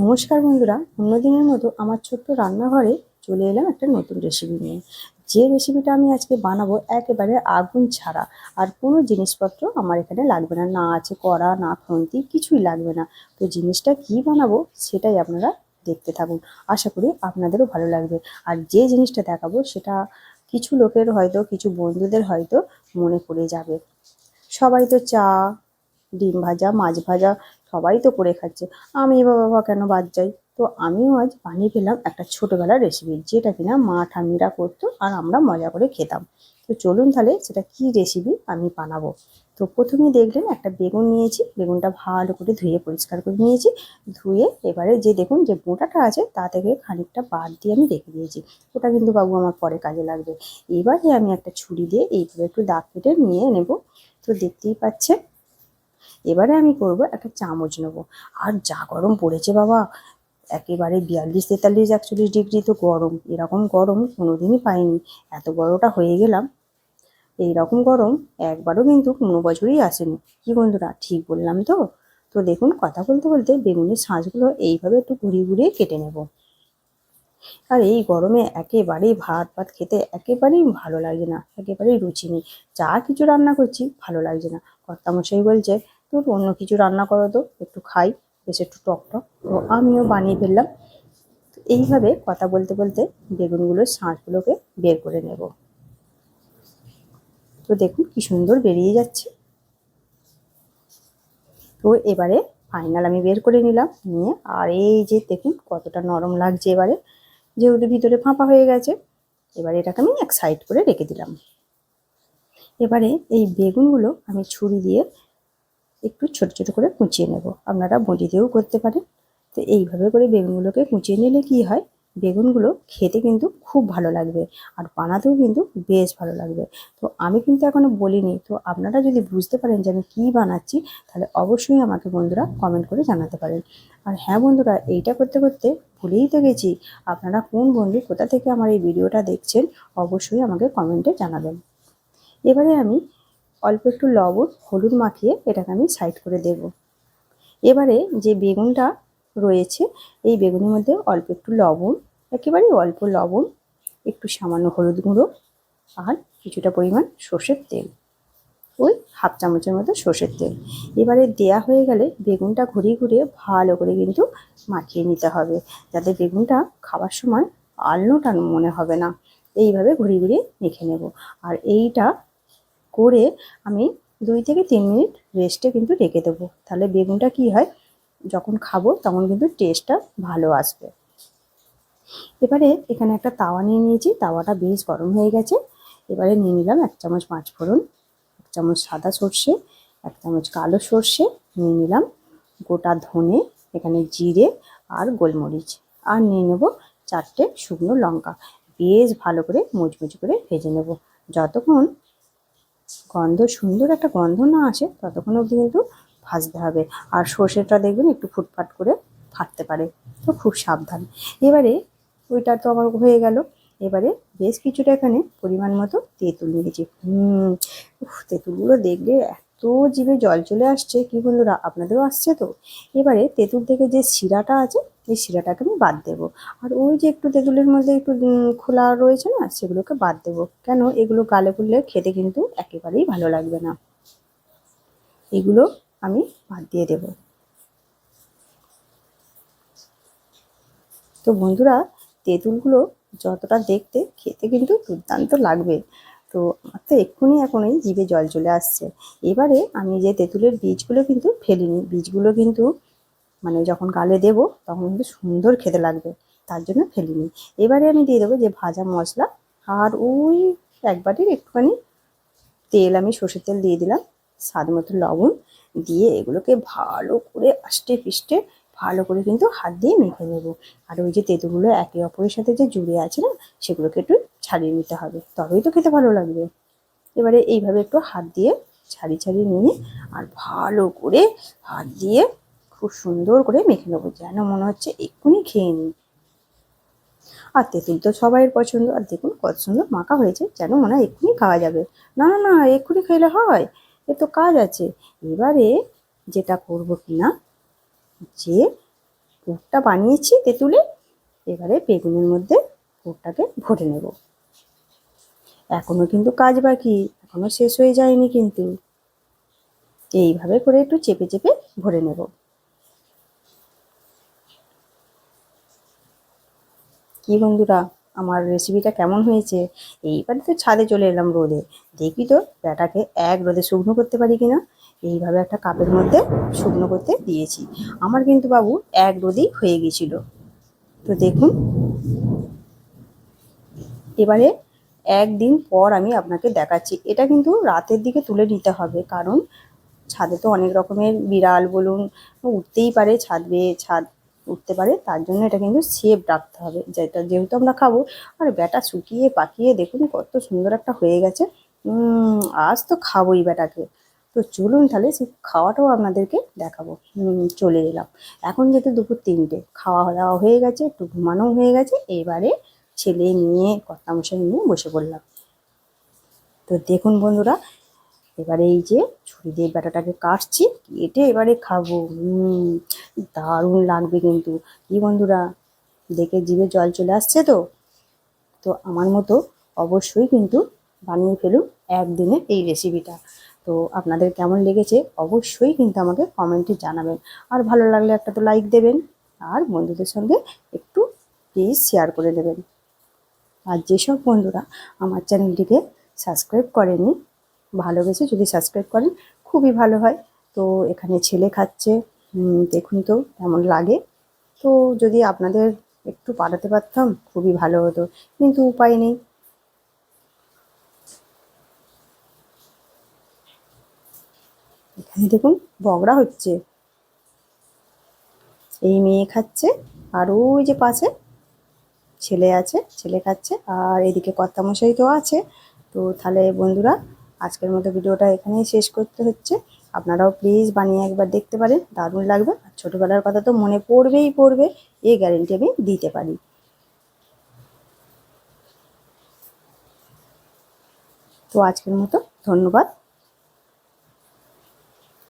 নমস্কার বন্ধুরা, অন্যদিনের মতো আমার ছোট্ট রান্নাঘরে চলে এলাম একটা নতুন রেসিপি নিয়ে। যে রেসিপিটা আমি আজকে বানাবো একেবারে আগুন ছাড়া, আর কোনো জিনিসপত্র আমার এখানে লাগবে না। না আছে কড়া, না খুন্তি, কিছুই লাগবে না। তো জিনিসটা কি বানাবো সেটাই আপনারা দেখতে থাকুন। আশা করি আপনাদেরও ভালো লাগবে। আর যে জিনিসটা দেখাবো সেটা কিছু লোকের হয়তো, কিছু বন্ধুদের হয়তো মনে পড়ে যাবে। সবাই তো চা, ডিম ভাজা, মাছ ভাজা সবাই তো করে খাচ্ছে। আমি বা বাবা কেন বাদ যাই? তো আমিও আজ বানিয়ে ফেললাম একটা ছোটোবেলার রেসিপি যেটা কিনা মা ঠাম্মিরা করতো আর আমরা মজা করে খেতাম। তো চলুন তাহলে সেটা কি রেসিপি আমি বানাবো? তো প্রথমেই দেখলেন একটা বেগুন নিয়েছি, বেগুনটা ভালো করে ধুয়ে পরিষ্কার করে নিয়েছি। ধুয়ে এবারে যে দেখুন যে মোটাটা আছে, তা থেকে খানিকটা বাদ দিয়ে আমি রেখে দিয়েছি। ওটা কিন্তু বাবু আমার পরে কাজে লাগবে। এবারে আমি একটা ছুরি দিয়ে এইভাবে একটু দাগ কেটে নিয়ে নেব। তো দেখতেই পাচ্ছেন এবারে আমি করব একটা চামচ নেব। আর যা গরম পড়েছে বাবা, একেবারে বিয়াল্লিশ তেতাল্লিশ একচল্লিশ ডিগ্রি তো গরম, এরকম গরম কোনোদিনই পাইনি। এত বড়টা হয়ে গেলাম এই রকম গরম একবারও কিন্তু কোনো বছরই আসেনি। কি বন্ধুরা, ঠিক বললাম তো? তো দেখুন, কথা বলতে বলতে বেগুনের শাঁসগুলো এইভাবে একটু ঘুরিয়ে ঘুরিয়ে কেটে নেব। আর এই গরমে একেবারেই ভাত ভাত খেতে একেবারেই ভালো লাগে না, একেবারেই রুচি নেই। যা কিছু রান্না করছি ভালো লাগছে না। কর্তামশাই বলছে তোর অন্য কিছু রান্না করো তো, একটু খাই, বেশ একটু টক টক। তো আমিও বানিয়ে ফেললাম। এইভাবে কথা বলতে বলতে বেগুনগুলোর শাঁসগুলোকে বের করে নেব। তো দেখুন কি সুন্দর বেরিয়ে যাচ্ছে। তো এবারে ফাইনাল আমি বের করে নিলাম নিয়ে, আর এই যে দেখুন কতটা নরম লাগছে এবারে, যেহেতু ভিতরে ফাঁপা হয়ে গেছে, এবারে এটাকে আমি এক সাইড করে রেখে দিলাম। এবারে এই বেগুনগুলো আমি ছুরি দিয়ে একটু ছোট ছোট করে কুচিয়ে নেব। আপনারা বঁটি দিয়েও করতে পারেন। তো এইভাবে করে বেগুনগুলোকে কুচিয়ে নিলে কি হয়? বেগুনগুলো খেতে কিন্তু খুব ভালো লাগবে আর বানাতেও কিন্তু বেশ ভালো লাগবে। তো আমি কিন্তু এখনও বলিনি। তো আপনারা যদি বুঝতে পারেন যে আমি কী বানাচ্ছি, তাহলে অবশ্যই আমাকে বন্ধুরা কমেন্ট করে জানাতে পারেন। আর হ্যাঁ বন্ধুরা, এইটা করতে করতে ভুলেই তো গেছি। আপনারা কোন বন্ধু কোথা থেকে আমার এই ভিডিওটা দেখছেন, অবশ্যই আমাকে কমেন্টে জানাবেন। এবারে আমি অল্প একটু লবণ, হলুদ মাখিয়ে এটাকে আমি সাইড করে দেব। এবারে যে বেগুনটা রয়েছে, এই বেগুনের মধ্যে অল্প একটু লবণ, একেবারে অল্প লবণ, একটু সামান্য হলুদ গুঁড়ো আর কিছুটা পরিমাণ সর্ষের তেল। ওই হাফ চামচের মতো সর্ষের তেল। এবারে দেয়া হয়ে গেলে বেগুনটা ঘুরিয়ে ঘুরিয়ে ভালো করে কিন্তু মাখিয়ে নিতে হবে, যাতে বেগুনটা খাওয়ার সময় আলনো টান মনে হবে না। এইভাবে ঘুরিয়ে ঘুরিয়ে মেখে নেব। আর এইটা করে আমি দুই থেকে তিন মিনিট রেস্টে কিন্তু রেখে দেবো। তাহলে বেগুনটা কি হয়? যখন খাব তখন কিন্তু টেস্টটা ভালো আসবে। এবারে এখানে একটা তাওয়া নিয়ে নিয়েছি। তাওয়াটা বেশ গরম হয়ে গেছে। এবারে নিয়ে নিলাম এক চামচ পাঁচ ফোড়ন, এক চামচ সাদা সর্ষে, এক চামচ কালো সর্ষে, নিয়ে নিলাম গোটা ধনে, এখানে জিরে আর গোলমরিচ। আর নিয়ে নেব চারটে শুকনো লঙ্কা। বেশ ভালো করে মুচমুচ করে ভেজে নেব। যতক্ষণ গন্ধ, সুন্দর একটা গন্ধ না আসে, ততক্ষণ অবধি কিন্তু ভাজতে হবে। আর সর্ষেটা দেখবেন একটু ফুটফাট করে ফাটতে পারে, তো খুব সাবধান। এবারে ওইটা তো আমার হয়ে গেল। এবারে বেশ কিছুটা এখানে পরিমাণ মতো তেঁতুল নিয়েছি। হুম তেঁতুলগুলো দেখলে এত জিভে জল চলে আসছে, কি বন্ধুরা, আপনাদেরও আসছে তো? এবারে তেঁতুল থেকে যে শিরাটা আছে এই শিরাটাকে আমি বাদ দেবো। আর ওই যে একটু তেঁতুলের মধ্যে একটু খোলা রয়েছে না, সেগুলোকে বাদ দেবো। কেন? এগুলো গালে করলে খেতে কিন্তু একেবারেই ভালো লাগবে না। এগুলো আমি বাদ দিয়ে দেব। তো বন্ধুরা, তেঁতুলগুলো যতটা দেখতে খেতে কিন্তু দুর্দান্ত লাগবে। তো আমার তো এক্ষুনি এখন এই জিভে জল চলে আসছে। এবারে আমি যে তেঁতুলের বীজগুলো কিন্তু ফেলিনি, বীজগুলো কিন্তু মানে যখন গালে দেব, তখন কিন্তু সুন্দর খেতে লাগবে। তার জন্য ফেলিনি এবারে আমি দিয়ে দেবো যে ভাজা মশলা। আর ওই একবারের একটুখানি তেল আমি সর্ষের তেল দিয়ে দিলাম, স্বাদ মতো লবণ দিয়ে এগুলোকে ভালো করে আষ্টে পিষ্টে ভালো করে কিন্তু হাত দিয়ে মেখে নেব। আর ওই যে তেঁতুগুলো একে অপরের সাথে যে জুড়ে আছে না, সেগুলোকে একটু ছাড়িয়ে নিতে হবে। তবেই তো খেতে ভালো লাগবে। এবারে এইভাবে একটু হাত দিয়ে ছাড়িয়ে ছাড়িয়ে নিয়ে আর ভালো করে হাত দিয়ে খুব সুন্দর করে মেখে নেব যেন মনে হচ্ছে এক্ষুনি খেয়ে নিই। আর তেঁতুল তো সবাই পছন্দ, আর দেখুন কত সুন্দর মাখা হয়েছে, যেন মনে হয় এক্ষুনি খাওয়া যাবে। না না না, এক্ষুনি খেলে হয়, এ তো কাজ আছে। এবারে যেটা করব কিনা, যে পুরটা বানিয়েছি তেঁতুলে, এবারে বেগুনের মধ্যে পুরটাকে ভরে নেব। এখনও কিন্তু কাজ বাকি, এখনও শেষ হয়ে যায়নি কিন্তু। এইভাবে করে একটু চেপে চেপে ভরে নেব। কি বন্ধুরা, আমার রেসিপিটা কেমন হয়েছে? এইবারে তো ছাদে চলে এলাম রোদে। দেখি তো ব্যাটাকে এক রোদে শুকনো করতে পারি কিনা? এইভাবে একটা কাপের মধ্যে শুকনো করতে দিয়েছি। আমার কিন্তু বাবু এক রোদেই হয়ে গেছিল। তো দেখুন, এবারে একদিন পর আমি আপনাকে দেখাচ্ছি। এটা কিন্তু রাতের দিকে তুলে নিতে হবে, কারণ ছাদে তো অনেক রকমের বিড়াল বলুন, উঠতেই পারে ছাদ বেয়ে, ছাদ উঠতে পারে, তার জন্য এটা কিন্তু সেফ রাখতে হবে। যেটা যেহেতু আমরা খাব, আর ব্যাটা শুকিয়ে পাকিয়ে দেখুন কত সুন্দর একটা হয়ে গেছে। আজ তো খাবোই ব্যাটাকে। তো চলুন তাহলে সেই খাওয়াটাও আপনাদেরকে দেখাবো। চলে এলাম। এখন যেহেতু দুপুর তিনটে, খাওয়া দাওয়া হয়ে গেছে, একটু ঘুমানো হয়ে গেছে, এবারে ছেলে নিয়ে, কর্তামশাই নিয়ে বসে পড়লাম। তো দেখুন বন্ধুরা, এবারে এই যে দিয়ে ব্যাটাটাকে কাটছি, কেটে এবারে খাব। দারুণ লাগবে কিন্তু। কি বন্ধুরা, দেখে জিভে জল চলে আসছে তো? তো আমার মতো অবশ্যই কিন্তু বানিয়ে ফেলুন একদিনে এই রেসিপিটা তো আপনাদের কেমন লেগেছে অবশ্যই কিন্তু আমাকে কমেন্টে জানাবেন। আর ভালো লাগলে একটা তো লাইক দেবেন, আর বন্ধুদের সঙ্গে একটু প্লিজ শেয়ার করে দেবেন। আর যেসব বন্ধুরা আমার চ্যানেলটিকে সাবস্ক্রাইব করেনি ভালোবেসে যদি সাবস্ক্রাইব করেন, খুবই ভালো হয়। তো এখানে ছেলে খাচ্ছে দেখুন তো কেমন লাগে। তো যদি আপনাদের একটু পাঠাতে পারতাম, খুবই ভালো হতো। কিন্তু উপায় নেই। এখানে দেখুন, বগড়া হচ্ছে। এই মেয়ে খাচ্ছে, আর ওই যে পাশে ছেলে আছে, ছেলে খাচ্ছে, আর এদিকে কর্তামশাই তো আছে। তো তাহলে বন্ধুরা আজকের মতো ভিডিওটা এখানেই শেষ করতে হচ্ছে। আপনারাও প্লিজ বানিয়ে একবার দেখতে পারেন, দারুণ লাগবে। আর ছোটোবেলার কথা তো মনে পড়বেই পড়বে এই গ্যারেন্টি আমি দিতে পারি। তো আজকের মতো ধন্যবাদ।